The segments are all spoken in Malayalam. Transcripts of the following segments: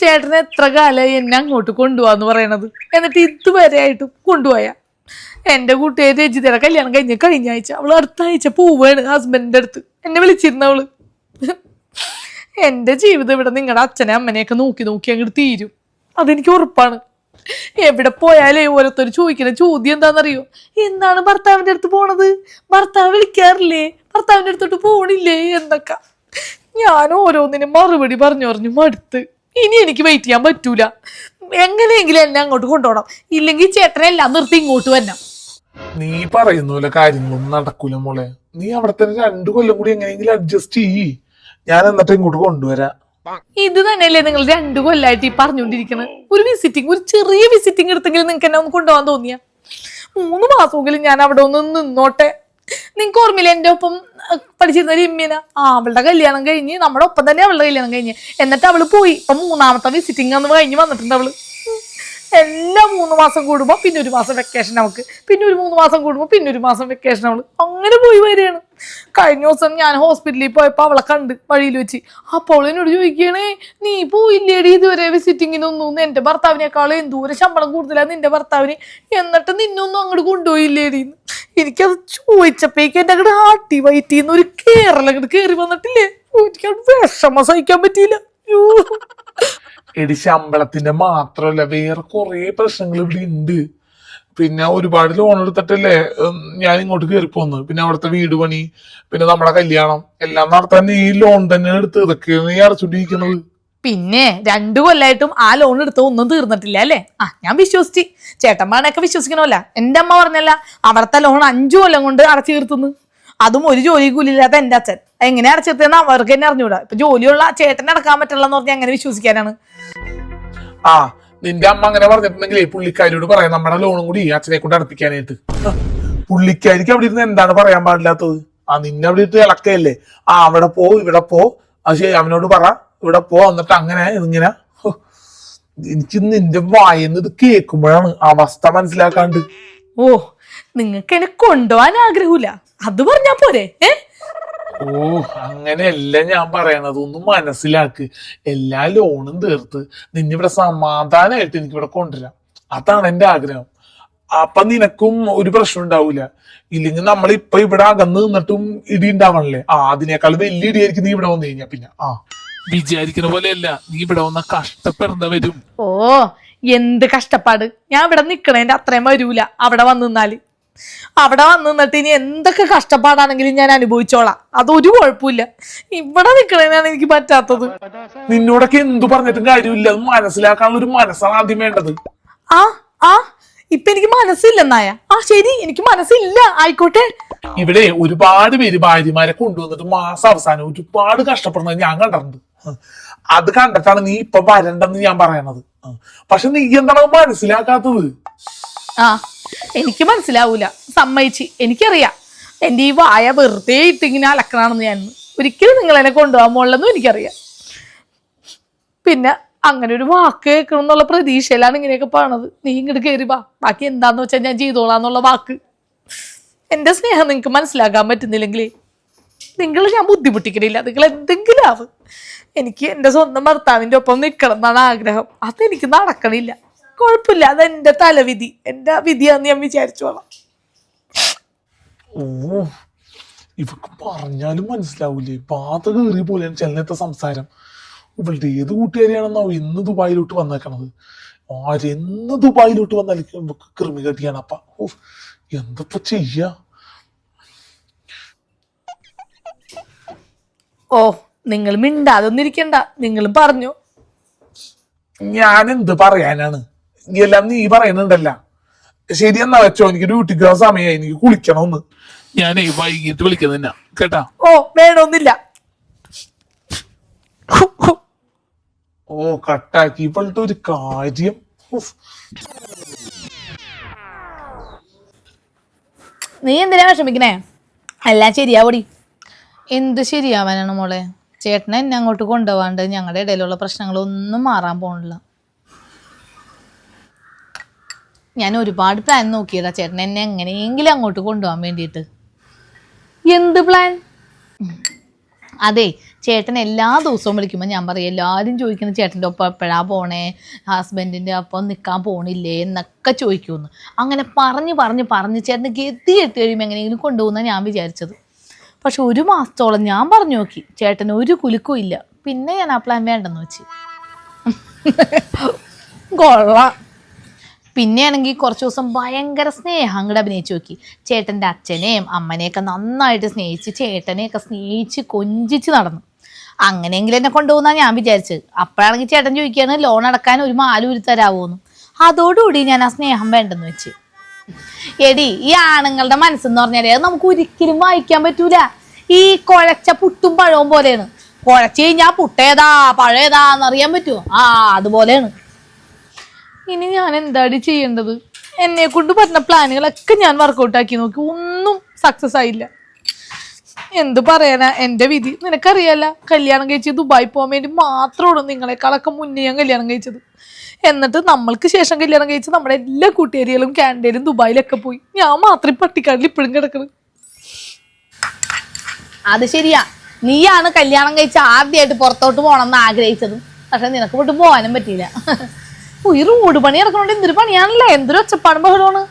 ചേട്ടന് എത്ര കാലമായി എന്നെ അങ്ങോട്ട് കൊണ്ടുപോവാന്ന് പറയണത്? എന്നിട്ട് ഇതുവരെ ആയിട്ട് കൊണ്ടുപോയ. എന്റെ കൂട്ടുകാർ രജിതയുടെ കല്യാണം കഴിഞ്ഞ കഴിഞ്ഞ ആഴ്ച അവൾ അടുത്ത ആഴ്ച പോവാണ് ഹസ്ബൻഡിന്റെ അടുത്ത്. എന്നെ വിളിച്ചിരുന്ന അവൾ. എന്റെ ജീവിതം ഇവിടെ നിങ്ങളുടെ അച്ഛനെ അമ്മനെയൊക്കെ നോക്കി നോക്കി അങ്ങോട്ട് തീരും. അതെനിക്ക് ഉറപ്പാണ്. എവിടെ പോയാലേ ഓരോരുത്തർ ചോദിക്കുന്ന ചോദ്യം എന്താണെന്നറിയോ എന്താണ് ഭർത്താവിന്റെ അടുത്ത് പോണത്? ഭർത്താവ് വിളിക്കാറില്ലേ? ഭർത്താവിന്റെ അടുത്തോട്ട് പോണില്ലേ എന്നൊക്കെ. ഞാൻ ഓരോന്നിനും മറുപടി പറഞ്ഞു പറഞ്ഞു മടുത്ത്. ഇനി എനിക്ക് വെയിറ്റ് ചെയ്യാൻ പറ്റൂല. എങ്ങനെയെങ്കിലും എന്നെ അങ്ങോട്ട് കൊണ്ടുപോകണം. ഇല്ലെങ്കിൽ ചേട്ടനെ എല്ലാം നിർത്തി ഇങ്ങോട്ട് വരണം. നീ പറയുന്നില്ല കാര്യങ്ങളൊന്നും നടക്കൂല മോളെ. നീ അവിടെ തന്നെ രണ്ടു കൊല്ലം കൂടി എങ്ങനെയെങ്കിലും അഡ്ജസ്റ്റ് ചെയ്യ്. ഞാൻ എന്നിട്ട് ഇങ്ങോട്ട് കൊണ്ടുവരാ. ഇത് തന്നെയല്ലേ നിങ്ങൾ രണ്ടു കൊല്ലായിട്ട് ഈ പറഞ്ഞുകൊണ്ടിരിക്കുന്നത് ഒരു വിസിറ്റിംഗ് ഒരു ചെറിയ വിസിറ്റിംഗ് എടുത്തെങ്കിലും നിങ്ങൾക്ക് എന്നെ ഒന്ന് കൊണ്ടുപോകാൻ തോന്നിയ? മൂന്ന് മാസമെങ്കിലും ഞാൻ അവിടെ ഒന്ന് നിന്നോട്ടെ. നിങ്ങൾക്ക് ഓർമ്മയില്ല എന്റെ ഒപ്പം പഠിച്ചിരുന്ന രമ്യന ആ അവളുടെ കല്യാണം കഴിഞ്ഞ് നമ്മുടെ ഒപ്പം തന്നെ അവളുടെ കല്യാണം കഴിഞ്ഞ്. എന്നിട്ട് അവൾ പോയി. ഇപ്പൊ മൂന്നാമത്തെ വിസിറ്റിംഗ് അന്ന് കഴിഞ്ഞ് വന്നിട്ടുണ്ട് അവൾ. എല്ലാ മൂന്ന് മാസം കൂടുമ്പോൾ പിന്നെ ഒരു മാസം വെക്കേഷൻ അവൾക്ക്. പിന്നെ ഒരു മൂന്ന് മാസം കൂടുമ്പോൾ പിന്നെ ഒരു മാസം വെക്കേഷൻ അവൾ. അങ്ങനെ പോയി വരികയാണ്. കഴിഞ്ഞ ദിവസം ഞാൻ ഹോസ്പിറ്റലിൽ പോയപ്പോൾ അവളെ കണ്ട് വഴിയിൽ വെച്ച്. അപ്പോൾ എന്നോട് ചോദിക്കണേ നീ പോയില്ലേടി ഇതുവരെ വിസിറ്റിങ്ങിനൊന്നും എന്റെ ഭർത്താവിനേക്കാളും എന്തോരം ശമ്പളം കൂടുതലാണ് നിന്റെ ഭർത്താവിന്? എന്നിട്ട് നിന്നൊന്നും അങ്ങോട്ട് കൊണ്ടുപോയില്ലേടി. എനിക്കത് ചോദിച്ചപ്പോഴേക്കും എന്റെ അങ്ങോട്ട് ഹാട്ടി വയറ്റിന്ന് ഒരു കേരള അങ്ങോട്ട് കയറി വന്നിട്ടില്ലേ? എനിക്കത് വിഷമം സഹിക്കാൻ പറ്റിയില്ല. എടി ശമ്പളത്തിന്റെ മാത്രമല്ല വേറെ കുറെ പ്രശ്നങ്ങൾ ഇവിടെ ഉണ്ട് പിന്നെ ഒരുപാട് ലോൺ എടുത്തിട്ടല്ലേ ഞാൻ ഇങ്ങോട്ട് കയറി പോന്ന്. പിന്നെ അവിടുത്തെ വീട് പണി പിന്നെ നമ്മുടെ കല്യാണം എല്ലാം നടത്താൻ ഈ ലോൺ തന്നെ എടുത്ത് ഇതൊക്കെയാണ് നീ അടച്ചോണ്ടിരിക്കുന്നത്. പിന്നെ രണ്ടു കൊല്ലായിട്ടും ആ ലോൺ എടുത്ത ഒന്നും തീർന്നിട്ടില്ല അല്ലേ? ആ ഞാൻ വിശ്വസിച്ച്. ചേട്ടന്മാരൊക്കെ വിശ്വസിക്കണമല്ല. എന്റെ അമ്മ പറഞ്ഞല്ല അവിടുത്തെ ലോൺ അഞ്ചു കൊല്ലം കൊണ്ട് അടച്ചു തീർത്തുന്നു. അതും ഒരു ജോലി കൂലില്ലാത്ത എന്റെ അച്ഛൻ. എങ്ങനെ അടച്ചു തീർത്തെന്ന് അവർക്ക് തന്നെ അറിഞ്ഞൂടാ. ഇപ്പൊ ജോലിയുള്ള ചേട്ടനെ അടക്കാൻ പറ്റില്ല എന്ന് പറഞ്ഞാൽ വിശ്വസിക്കാനാണ്? ആ നിന്റെ അമ്മ അങ്ങനെ പറഞ്ഞിട്ടുണ്ടെങ്കിൽ പുള്ളിക്കാരിയോട് പറയാം. നമ്മുടെ ലോണും കൂടി അച്ഛനെ കൊണ്ട് അടപ്പിക്കാനായിട്ട്. പുള്ളിക്കാരിക്ക് അവിടെ ഇരുന്ന് എന്താണ് പറയാൻ പാടില്ലാത്തത്? ആ നിന്നെ അവിടെ ഇട്ട് ഇളക്കയല്ലേ? ആ അവിടെ പോ ഇവിടെ പോ. അത് ശരി അവനോട് പറ. ഇവിടെ പോ എന്നിട്ട് അങ്ങനെ ഇങ്ങനെ എനിക്ക് നിന്റെ വായന്ന് ഇത് കേൾക്കുമ്പോഴാണ് അവസ്ഥ മനസ്സിലാക്കാണ്ട്. ഓ നിങ്ങൾക്ക് എന്നെ കൊണ്ടുപോകാൻ ആഗ്രഹമില്ല. അത് പറഞ്ഞാ പോരെ ഏ? ഓ അങ്ങനെയല്ല ഞാൻ പറയണത്. ഒന്ന് മനസ്സിലാക്ക്. എല്ലാ ലോണും തീർത്ത് നിന്നിവിടെ സമാധാനമായിട്ട് എനിക്ക് ഇവിടെ കൊണ്ടുവരാം. അതാണ് എന്റെ ആഗ്രഹം. അപ്പൊ നിനക്കും ഒരു പ്രശ്നം ഉണ്ടാവൂല. ഇല്ലെങ്കിൽ നമ്മൾ ഇപ്പൊ ഇവിടെ അകന്ന് നിന്നിട്ടും ഇടി ഉണ്ടാവണല്ലേ ആ അതിനേക്കാൾ വലിയ ഇടിയായിരിക്കും നീ ഇവിടെ വന്നു കഴിഞ്ഞാ പിന്നെ. ആ. വിചാരിക്കുന്ന പോലെയല്ല. നീ ഇവിടെ വന്ന കഷ്ടപ്പെടേണ്ട വരും. ഓ എന്ത് കഷ്ടപ്പാട്. ഞാൻ ഇവിടെ നിക്കണേന്റെ അത്രയും വരൂല. അവിടെ വന്നു നിന്നാൽ. അവിടെ വന്നു നിന്നിട്ട് ഇനി എന്തൊക്കെ കഷ്ടപ്പാടാണെങ്കിലും ഞാൻ അനുഭവിച്ചോളാം. അതൊരു കുഴപ്പമില്ല. ഇവിടെ നിക്കണേനാണ് എനിക്ക് പറ്റാത്തത്. നിന്നോടൊക്കെ എന്തു പറഞ്ഞിട്ടും കാര്യമില്ല. അത് മനസ്സിലാക്കാനുള്ള ഒരു മനസ്സാണ് ആദ്യം വേണ്ടത്. ആ ആ ഇപ്പൊ എനിക്ക് മനസ്സില്ലെന്നായ ആ ശരി എനിക്ക് മനസ്സില്ല. ആയിക്കോട്ടെ. ഇവിടെ ഒരുപാട് പേര് ഭാര്യമാരെ കൊണ്ടുവന്നിട്ട് മാസം അവസാനം ഒരുപാട് കഷ്ടപ്പെടുന്നത് ഞാൻ കണ്ടിട്ടുണ്ട്. അത് കണ്ടിട്ടാണ് നീ ഇപ്പൊ വരണ്ടെന്ന് ഞാൻ പറയണത്. പക്ഷെ നീ എന്താണ് മനസ്സിലാക്കാത്തത്? ആ എനിക്ക് മനസ്സിലാവൂല. സമ്മതിച്ച്. എനിക്കറിയാം. എന്റെ ഈ വായ വെറുതെ ഇട്ടിങ്ങനെ അലക്കണമെന്ന് ഞാൻ ഒരിക്കലും നിങ്ങൾ എന്നെ കൊണ്ടുപോകാൻ പോലെന്നും എനിക്കറിയാം. പിന്നെ അങ്ങനെ ഒരു വാക്ക് കേൾക്കണം എന്നുള്ള പ്രതീക്ഷയിലാണ് ഇങ്ങനെയൊക്കെ പറയണത് നീ ഇങ്ങോട്ട് കയറി വാ. ബാക്കി എന്താന്ന് വെച്ചാൽ ഞാൻ ചെയ്തോളാന്നുള്ള വാക്ക്. എന്റെ സ്നേഹം നിങ്ങൾക്ക് മനസ്സിലാക്കാൻ പറ്റുന്നില്ലെങ്കിൽ നിങ്ങൾ ഞാൻ ബുദ്ധിമുട്ടിക്കണില്ല. നിങ്ങൾ എന്തെങ്കിലും ആവും. എനിക്ക് എന്റെ സ്വന്തം ഭർത്താവിന്റെ ഒപ്പം നിൽക്കണം എന്നാണ് ആഗ്രഹം. അതെനിക്ക് നടക്കണില്ല. കുഴപ്പമില്ല. എന്റെ തലവിധി. എന്റെ വിധിയാന്ന് ഞാൻ വിചാരിച്ചോളാം. ഓ ഇവക്ക് പറഞ്ഞാലും മനസ്സിലാവൂലേ. പാത കയറിയ പോലെയാണ് ചെല്ലത്തെ സംസാരം. ഇവളുടെ ഏത് കൂട്ടുകാരിയാണെന്നാവും ഇന്ന് ദുബായിലോട്ട് വന്നേക്കണത്. ആരെന്ന് ദുബായിലോട്ട് വന്നാലും ഇവക്ക് കൃമി കെട്ടിയാണ് അപ്പ ഓ എന്തപ്പ ചെയ്യാ? ഓ നിങ്ങൾ മിണ്ടാതൊന്നും ഇരിക്കണ്ട നിങ്ങളും പറഞ്ഞു. ഞാൻ എന്ത് പറയാനാണ്? എല്ലാം നീ പറയുന്നുണ്ടല്ല. ശരി എന്നാ വെച്ചോ. എനിക്ക് ഡ്യൂട്ടിക്ക് പോകാൻ സമയമായി എനിക്ക് കുളിക്കണമെന്ന്. ഞാനേ വൈകിട്ട് വിളിക്കുന്ന കേട്ടാ? ഓ വേണമെന്നില്ല ഓ കട്ടാക്കി. ഇവളുടെ ഒരു കാര്യം. നീ എന്തിനാ വിഷമിക്കണേ? എല്ലാം ശരിയാവടി. എന്ത് ശരിയാവാനാണ് മോളെ? ചേട്ടനെ എന്നെ അങ്ങോട്ട് കൊണ്ടുപോകാണ്ട് ഞങ്ങളുടെ ഇടയിലുള്ള പ്രശ്നങ്ങളൊന്നും മാറാൻ പോണില്ല. ഞാൻ ഒരുപാട് പ്ലാൻ നോക്കിയതാ. ചേട്ടൻ എന്നെ എങ്ങനെയെങ്കിലും അങ്ങോട്ട് കൊണ്ടുപോകാൻ വേണ്ടിയിട്ട്. എന്ത് പ്ലാൻ അതെ ചേട്ടൻ എല്ലാ ദിവസവും വിളിക്കുമ്പോൾ ഞാൻ പറയും എല്ലാവരും ചോദിക്കുന്ന ചേട്ടന്റെ ഒപ്പം എപ്പോഴാ പോണേ? ഹസ്ബൻഡിന്റെ ഒപ്പം നിൽക്കാൻ പോണില്ലേ? എന്നൊക്കെ ചോദിക്കുമെന്ന് അങ്ങനെ പറഞ്ഞ് പറഞ്ഞ് പറഞ്ഞ് ചേട്ടന് ഗതി എത്തി കഴിയുമ്പോൾ എങ്ങനെയെങ്കിലും കൊണ്ടുപോകുന്ന ഞാൻ വിചാരിച്ചത്. പക്ഷെ ഒരു മാസത്തോളം ഞാൻ പറഞ്ഞു നോക്കി. ചേട്ടന് ഒരു കുലുക്കും ഇല്ല. പിന്നെ ഞാൻ ആ പ്ലാൻ വേണ്ടെന്ന് വെച്ച്. കൊള്ളാം. പിന്നെയാണെങ്കിൽ കുറച്ച് ദിവസം ഭയങ്കര സ്നേഹം അങ്ങോട്ട് അഭിനയിച്ച് നോക്കി. ചേട്ടന്റെ അച്ഛനെയും അമ്മനെയൊക്കെ നന്നായിട്ട് സ്നേഹിച്ച് ചേട്ടനെയൊക്കെ സ്നേഹിച്ച് കൊഞ്ചിച്ച് നടന്നു. അങ്ങനെയെങ്കിലും എന്നെ കൊണ്ടുപോകുന്നാണ് ഞാൻ വിചാരിച്ചത്. അപ്പോഴാണെങ്കിൽ ചേട്ടൻ ചോദിക്കുകയാണ് ലോൺ അടക്കാൻ ഒരു മാലൂരി തരാമോന്ന് അതോടുകൂടി ഞാൻ ആ സ്നേഹം വേണ്ടെന്ന് വെച്ച്. എടി ഈ ആണുങ്ങളുടെ മനസ്സെന്ന് പറഞ്ഞാലേ അത് നമുക്ക് ഒരിക്കലും വായിക്കാൻ പറ്റൂല. ഈ കുഴച്ച പുട്ടും പഴവും പോലെയാണ്. കുഴച്ച് കഴിഞ്ഞാൽ പുട്ടേതാ പഴയതാന്ന് അറിയാൻ പറ്റുമോ ആ അതുപോലെയാണ്. ഇനി ഞാൻ എന്താടി ചെയ്യേണ്ടത്? എന്നെ കൊണ്ട് പറഞ്ഞ പ്ലാനുകളൊക്കെ ഞാൻ വർക്കൗട്ട് ആക്കി നോക്കി. ഒന്നും സക്സസ് ആയില്ല. എന്ത് പറയാനാ എന്റെ വിധി. നിനക്കറിയാല കല്യാണം കഴിച്ച് ദുബായി പോകാൻ വേണ്ടി മാത്രമാണ് നിങ്ങളെക്കാളൊക്കെ മുന്നേ ഞാൻ കല്യാണം കഴിച്ചത്. എന്നിട്ട് നമ്മൾക്ക് ശേഷം കല്യാണം കഴിച്ച് നമ്മുടെ എല്ലാ കൂട്ടുകാരികളും കാനഡയിലും ദുബായിലൊക്കെ പോയി. ഞാൻ മാത്രം പട്ടിക്കാടിൽ ഇപ്പോഴും കിടക്കുന്നത് അത് ശരിയാ. നീയാണ് കല്യാണം കഴിച്ച് ആദ്യമായിട്ട് പുറത്തോട്ട് പോകണമെന്ന് ആഗ്രഹിച്ചതും. പക്ഷെ നിനക്ക് വിട്ട് പോകാനും പറ്റിയില്ല. ഈ റോഡ് പണി ഇറക്കണോണ്ട് എന്തൊരു പണിയാണല്ലേ? എന്തൊരു ഒച്ചപ്പാടും ബഹളമാണ്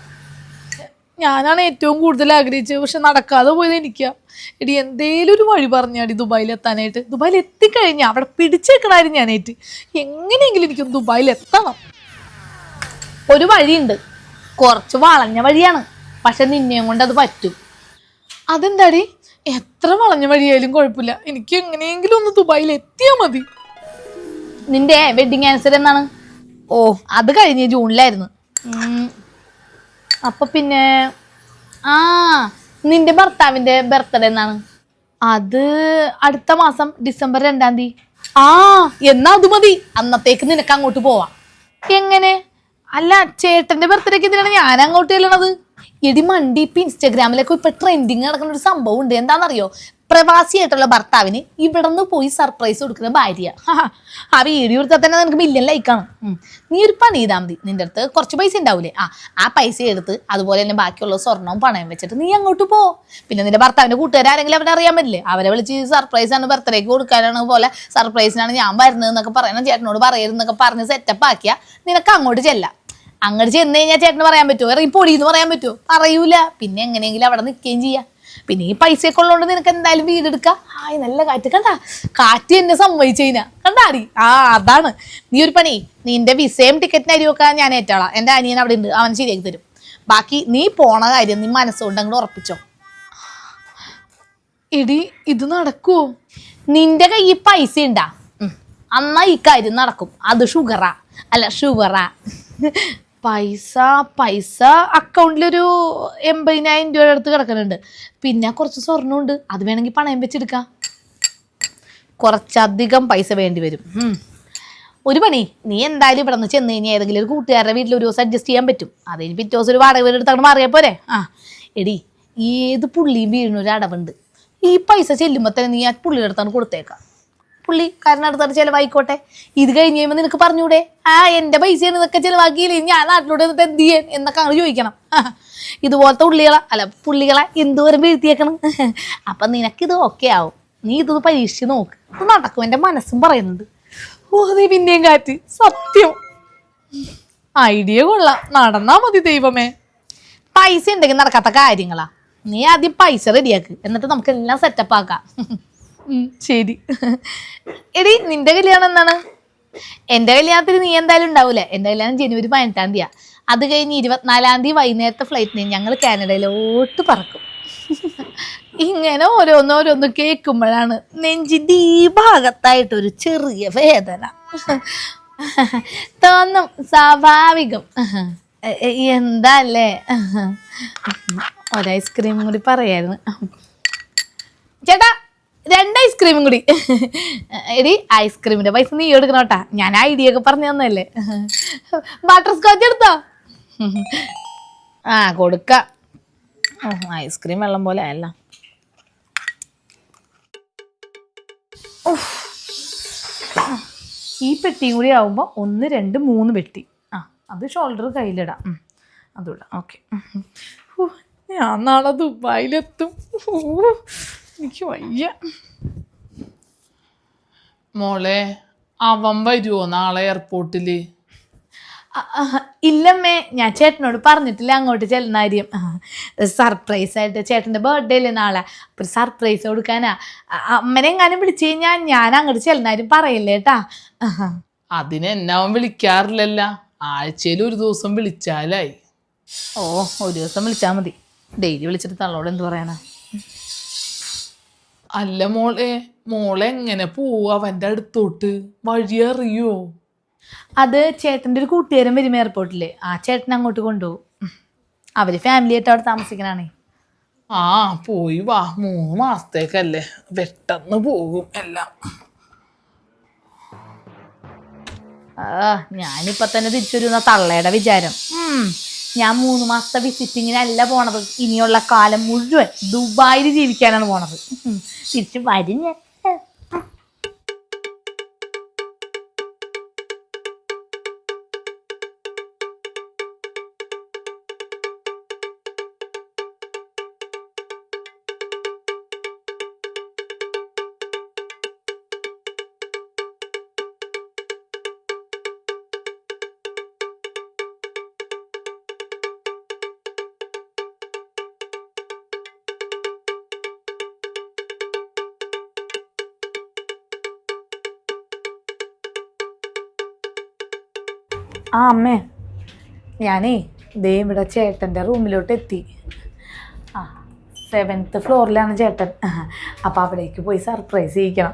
ഞാനാണ് ഏറ്റവും കൂടുതൽ ആഗ്രഹിച്ചത് പക്ഷെ നടക്കാതെ പോയത് എനിക്കാ. എടി എന്തേലും ഒരു വഴി പറഞ്ഞാടി ദുബായിൽ എത്താനായിട്ട്. ദുബായിൽ എത്തിക്കഴിഞ്ഞാൽ അവിടെ പിടിച്ചേക്കണായിരുന്നു ഞാനായിട്ട് എങ്ങനെയെങ്കിലും എനിക്ക് ദുബായിൽ എത്തണം. ഒരു വഴിയുണ്ട്. കുറച്ച് വളഞ്ഞ വഴിയാണ്. പക്ഷെ നിന്നെയും കൊണ്ട് അത് പറ്റും. അതെന്താടി? എത്ര വളഞ്ഞ വഴിയായാലും കുഴപ്പമില്ല. എനിക്ക് എങ്ങനെയെങ്കിലും ഒന്ന് ദുബായിൽ എത്തിയാൽ മതി. നിന്റെ വെഡിങ് ആൻസർ എന്നാണ്? ഓ. അത് കഴിഞ്ഞ ജൂണിലായിരുന്നു. അപ്പൊ പിന്നെ ആ നിന്റെ ഭർത്താവിന്റെ ബർത്ത്ഡേ എന്നാണ്. അത് അടുത്ത മാസം ഡിസംബർ രണ്ടാം തീയതി. ആ എന്നാ അത് മതി. അന്നത്തേക്ക് നിനക്ക് അങ്ങോട്ട് പോവാം. എങ്ങനെ? അല്ല ചേട്ടന്റെ ബർത്ത്ഡേക്ക് എന്തിനാണ് ഞാൻ അങ്ങോട്ട് ചെല്ലണത്? എടി മണ്ടി ഇപ്പൊ ഇൻസ്റ്റാഗ്രാമിലൊക്കെ ഇപ്പൊ ട്രെൻഡിങ് നടക്കുന്ന ഒരു സംഭവം ഉണ്ട്. എന്താണെന്നറിയോ? പ്രവാസിയായിട്ടുള്ള ഭർത്താവിന് ഇവിടെ നിന്ന് പോയി സർപ്രൈസ് കൊടുക്കുന്ന ഭാര്യ. ആ വീഡിയോ എടുത്താൽ തന്നെ നിനക്ക് മില്യൺ ലൈക്കാണ് നീ ഒരു പണി ചെയ്താൽ മതി. നിന്റെ അടുത്ത് കുറച്ച് പൈസ ഉണ്ടാവൂലേ? ആ ആ പൈസ എടുത്ത് അതുപോലെ തന്നെ ബാക്കിയുള്ള സ്വർണവും പണയം വെച്ചിട്ട് നീ അങ്ങോട്ട് പോ. പിന്നെ നിന്റെ ഭർത്താവിന്റെ കൂട്ടുകാരെങ്കിലും അവനെ അറിയാൻ പറ്റില്ലേ? അവരെ വിളിച്ച് സർപ്രൈസ് ആണ് ബർത്ത്ഡേക്ക് കൊടുക്കാനാണ് പോലെ സർപ്രൈസിനാണ് ഞാൻ വരുന്നത് എന്നൊക്കെ പറയണം ചേട്ടനോട് പറയരുതെന്നൊക്കെ പറഞ്ഞ് സെറ്റപ്പ് ആക്കിയാ നിനക്ക് അങ്ങോട്ട് ചെല്ലാം. അങ്ങോട്ട് ചെന്ന് കഴിഞ്ഞാൽ ചേട്ടന് പറയാൻ പറ്റുമോ? ഇറങ്ങി പൊടിയെന്ന് പറയാൻ പറ്റുമോ? പറയൂല. പിന്നെ എങ്ങനെയെങ്കിലും അവിടെ നിൽക്കുകയും ചെയ്യാം. പിന്നെ ഈ പൈസയൊക്കെ ഉള്ളതുകൊണ്ട് നിനക്ക് എന്തായാലും വീടെടുക്കാം ഹായ് നല്ല കാറ്റ്. കണ്ടാ? കാറ്റ് എന്നെ സമ്മതിച്ചു കഴിഞ്ഞാ. കണ്ടാടി ആ അതാണ്. നീ ഒരു പണി നിന്റെ വിസയും ടിക്കറ്റിന് അരിയൊക്കെ ഞാൻ ഏറ്റോളാം. എന്റെ അനിയൻ അവിടെ ഉണ്ട് അവൻ ശരിയാക്കി തരും. ബാക്കി നീ പോണ കാര്യം നീ മനസ്സുകൊണ്ട് അങ്ങോട്ട് ഉറപ്പിച്ചോ. എടി ഇത് നടക്കുവോ? നിന്റെ കയ്യിൽ പൈസ ഉണ്ടാ അന്നാ ഈ കാര്യം നടക്കും. അത് ഷുഗറാ. അല്ല ഷുഗറാ. പൈസ പൈസ അക്കൗണ്ടിലൊരു എൺപതിനായിരം രൂപയുടെ അടുത്ത് കിടക്കുന്നുണ്ട് പിന്നെ കുറച്ച് സ്വർണമുണ്ട്. അത് വേണമെങ്കിൽ പണയം വെച്ചെടുക്കാം. കുറച്ചധികം പൈസ വേണ്ടി വരും. ഒരു പണി. നീ എന്തായാലും ഇവിടെ നിന്ന് ചെന്ന് കഴിഞ്ഞാൽ ഏതെങ്കിലും ഒരു കൂട്ടുകാരുടെ വീട്ടിൽ ഒരു ദിവസം അഡ്ജസ്റ്റ് ചെയ്യാൻ പറ്റും. അതിന് പിറ്റേ ദിവസം ഒരു വാടക വീട് എടുത്തങ്ങോട്ട് മാറിയാൽ പോരെ? ആ. എടി ഏത് പുള്ളിയും വീഴുന്ന ഒരു അടവുണ്ട്. ഈ പൈസ ചെല്ലുമ്പോൾ തന്നെ നീ ആ പുള്ളിയുടെ അടുത്താണ് കൊടുത്തേക്കാം. പുള്ളി കാരണം അടുത്താണ് ചിലവായിക്കോട്ടെ. ഇത് കഴിഞ്ഞ് കഴിയുമ്പോൾ നിനക്ക് പറഞ്ഞൂടെ? ആ എന്റെ പൈസയാണ് ഇതൊക്കെ ചിലവാക്കിയില്ലേ? ഞാൻ നാട്ടിലോട്ട് എന്നിട്ട് എന്ത് ചെയ്യാൻ? എന്നൊക്കെ അങ്ങനെ ചോദിക്കണം. ഇതുപോലത്തെ ഉള്ളികളെ അല്ല പുള്ളികളെ എന്തോരം വീഴ്ത്തിയേക്കണം? അപ്പം നിനക്കിത് ഓക്കെ ആവും. നീ ഇത് പരീക്ഷിച്ച് നോക്ക്. ഇത് നടക്കും എന്റെ മനസ്സും പറയുന്നുണ്ട്. ഓ നീ പിന്നെയും കാറ്റ്. സത്യം. ഐഡിയ കൊള്ളാം. നടന്നാ മതി ദൈവമേ. പൈസ ഉണ്ടെങ്കിൽ നടക്കാത്ത കാര്യങ്ങളാ. നീ ആദ്യം പൈസ റെഡിയാക്ക് എന്നിട്ട് നമുക്ക് എല്ലാം സെറ്റപ്പ് ആക്കാം. ശരി. എടി നിന്റെ കല്യാണം എന്നാണ് എന്റെ കല്യാണത്തിന് നീ എന്തായാലും ഉണ്ടാവൂല. എന്റെ കല്യാണം ജനുവരി പതിനെട്ടാം തീയതിയാ. അത് കഴിഞ്ഞ് ഇരുപത്തിനാലാം തീയതി വൈകുന്നേരത്തെ ഫ്ലൈറ്റിന് ഞങ്ങൾ കാനഡയിലോട്ട് പറക്കും. ഇങ്ങനെ ഓരോന്നോരോന്ന് കേൾക്കുമ്പോഴാണ് ദീ ഈ ഭാഗത്തായിട്ടൊരു ചെറിയ വേദന. തോന്നും സ്വാഭാവികം. എന്താ അല്ലേ ഒരു ഐസ്ക്രീം കൂടി പറയായിരുന്നു. ചേട്ടാ രണ്ട് ഐസ്ക്രീമും കൂടി. എടി ഐസ്ക്രീമിന്റെ പൈസ നീ എടുക്കണം കേട്ടാ. ഞാൻ ഐഡിയ ഒക്കെ പറഞ്ഞു തന്നല്ലേ ബട്ടർ സ്കോച്ച് എടുത്തോ? ആ കൊടുക്ക. ഐസ്ക്രീം വെള്ളം പോലെ അല്ല ഈ പെട്ടിയും കൂടി ആവുമ്പോൾ ഒന്ന് രണ്ട് മൂന്ന് പെട്ടി. ആ അത് ഷോൾഡർ കയ്യിലിടാം. ഉം. അതുമിടാം ഓക്കെ ഞാൻ നാളെ ദുബായിലെത്തും. എനിക്ക് വയ്യ. മോളെ അവൻ വരുമോ നാളെ എയർപോർട്ടിൽ? അ- ഇല്ലമ്മേ ഞാൻ ചേട്ടനോട് പറഞ്ഞിട്ടില്ല അങ്ങോട്ട് ചെല്ലുന്ന കാര്യം. സർപ്രൈസ് ആയിട്ട് ചേട്ടന്റെ ബർത്ത്ഡേ അല്ലേ നാളെ? അപ്പൊ സർപ്രൈസ് കൊടുക്കാനാ. അമ്മനെ എങ്ങാനും വിളിച്ചു കഴിഞ്ഞാൽ ഞാൻ അങ്ങോട്ട് ചെല്ലുന്ന കാര്യം പറയില്ലേ കേട്ടാ അതിന് എന്നെ അവൻ വിളിക്കാറില്ലല്ല. ആഴ്ചയിൽ ഒരു ദിവസം വിളിച്ചാലായി. ഓ ഒരു ദിവസം വിളിച്ചാൽ മതി. ഡെയിലി വിളിച്ചിട്ട് തള്ളോട് എന്ത് പറയാനാ? അല്ല മോളെ മോളെ എങ്ങനെ പോവാ അവന്റെ അടുത്തോട്ട്? വഴി അറിയോ? അത് ചേട്ടന്റെ ഒരു കൂട്ടുകാരൻ വരും എയർപോർട്ടിൽ ആ ചേട്ടൻ അങ്ങോട്ട് കൊണ്ടുപോകും. അവർ ഫാമിലി ആയിട്ട് അവിടെ താമസിക്കണാണേ. ആ പോയി വാ. മൂന്ന് മാസത്തേക്കല്ലേ. പെട്ടെന്ന് പോകും എല്ലാം. ആ ഞാനിപ്പോ തന്നെ തിരിച്ചു വരുന്ന തള്ളയുടെ വിചാരം. ഉം. ഞാൻ മൂന്ന് മാസത്തെ വിസിറ്റിങ്ങിനല്ല പോണത്. ഇനിയുള്ള കാലം മുഴുവൻ ദുബായിൽ ജീവിക്കാനാണ് പോണത്. തിരിച്ചു വരും ഞാൻ. ആ അമ്മേ. ഞാനേ ദേ ഇവിടെ ചേട്ടന്റെ റൂമിലോട്ട് എത്തി ആ സെവൻത്ത് ഫ്ലോറിലാണ് ചേട്ടൻ. അപ്പം അവിടേക്ക് പോയി സർപ്രൈസ് ചെയ്യിക്കണം.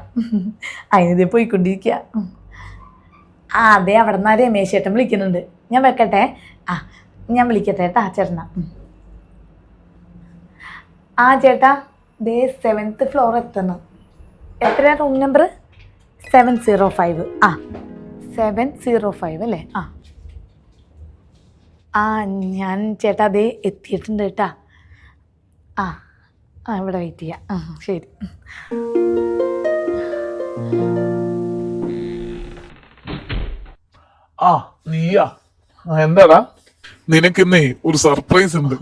അതിനിതേ പോയിക്കൊണ്ടിരിക്കുക ആ അതെ അവിടെ നിന്ന് രമേശ് ചേട്ടൻ വിളിക്കുന്നുണ്ട്. ഞാൻ വെക്കട്ടെ? ആ ഞാൻ വിളിക്കട്ടെ കേട്ടാ ചേട്ടനാ. ആ ചേട്ടാ ദേ സെവൻത്ത് ഫ്ലോർ എത്തണം എത്രയാണ് room number seven zero five ആ സെവൻ സീറോ ഫൈവ് അല്ലേ? ആ. ആ ഞാൻ ചേട്ടാ അതേ എത്തിയിട്ടുണ്ട് കേട്ടാ. ആ ആ ഇവിടെ വെയിറ്റ് ചെയ്യാം. ആ ശരി. ആ നീയാ. ആ, എന്താടാ? നിനക്കിന്നേ ഒരു സർപ്രൈസ് ഉണ്ട്.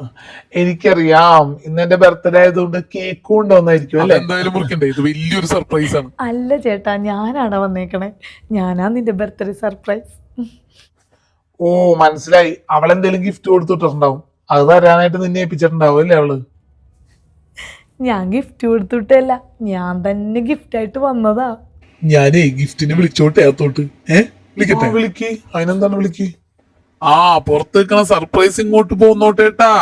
എനിക്കറിയാം. ഇന്ന് എന്റെ ബർത്ത്ഡേ ആയതുകൊണ്ട് കേക്ക് കൊണ്ടുവന്നായിരിക്കും അല്ലേ? അതെന്തായാലും മുറിക്കണ്ടേ? ഇത് വലിയൊരു സർപ്രൈസ് ആണ്. അല്ല ചേട്ടാ ഞാനാണ് വന്നേക്കണേ? ഞാനാ നിന്റെ ബർത്ത്ഡേ സർപ്രൈസ് ഓ മനസ്സിലായി. അവൾ അവളെന്തേലും ഗിഫ്റ്റ് കൊടുത്തിട്ടുണ്ടാവും. അത് തരാനായിട്ട് നിന്നെ ഏൽപ്പിച്ചിട്ടുണ്ടാവും അല്ലേ അവൾ? ഞാൻ ഗിഫ്റ്റ് കൊടുത്തിട്ടല്ല. ഞാൻ തന്നെ ഗിഫ്റ്റ് ആയിട്ട് വന്നതാ. ഞാനേ ഗിഫ്റ്റിനെ വിളിച്ചോട്ടെ അകത്തോട്ട് ഏ? വിളിക്കേ വിളിക്കട്ടെ വിളിക്ക്. അതിനെന്താണ് വിളിക്ക്? ആ പുറത്ത് നിൽക്കണ സർപ്രൈസ് ഇങ്ങോട്ട് പോന്നോട്ടേട്ടാ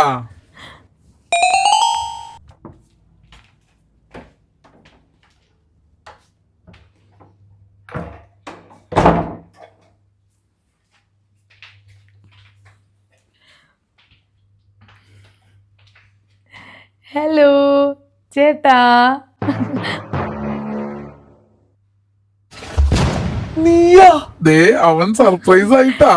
ഹലോ ചേട്ടാ. നീയാ? ദേ അവൻ സർപ്രൈസ് ആയിട്ടാ.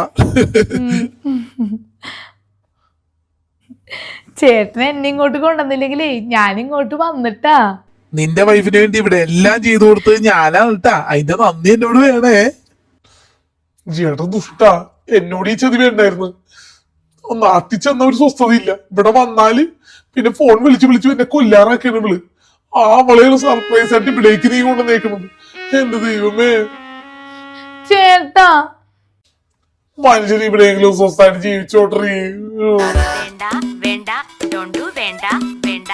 ചേട്ടൻ എന്നെ ഇങ്ങോട്ട് കൊണ്ടുവന്നില്ലെങ്കിലേ ഞാൻ ഇങ്ങോട്ട് വന്നിട്ടാ. നിന്റെ വൈഫിന് വേണ്ടി ഇവിടെ എല്ലാം ചെയ്തു കൊടുത്തത് ഞാനാണ് കേട്ടാ അതിന്റെ നന്ദി എന്നോട് വേണേ. ചേട്ടൻ ദുഷ്ട. എന്നോട് ഈ ചതി ഉണ്ടായിരുന്നു നാട്ടിൽ ചെന്ന ഒരു സ്വസ്ഥതയില്ല. ഇവിടെ വന്നാൽ പിന്നെ ഫോൺ വിളിച്ച് വിളിച്ച് എന്നെ കൊല്ലാറാക്കിയാണ് ഇവൾ. ആ അവളെ ഒരു സർപ്രൈസ് ആയിട്ട് ഇവിടേക്ക് നീ കൊണ്ടുവന്നേക്കണത്. എന്റെ ദൈവമേ? ചേട്ടാ. മനുഷ്യൻ ഇവിടെയെങ്കിലും സ്വസ്ഥമായിട്ട് ജീവിച്ചോട്ടറി വേണ്ട വേണ്ട വേണ്ട വേണ്ട.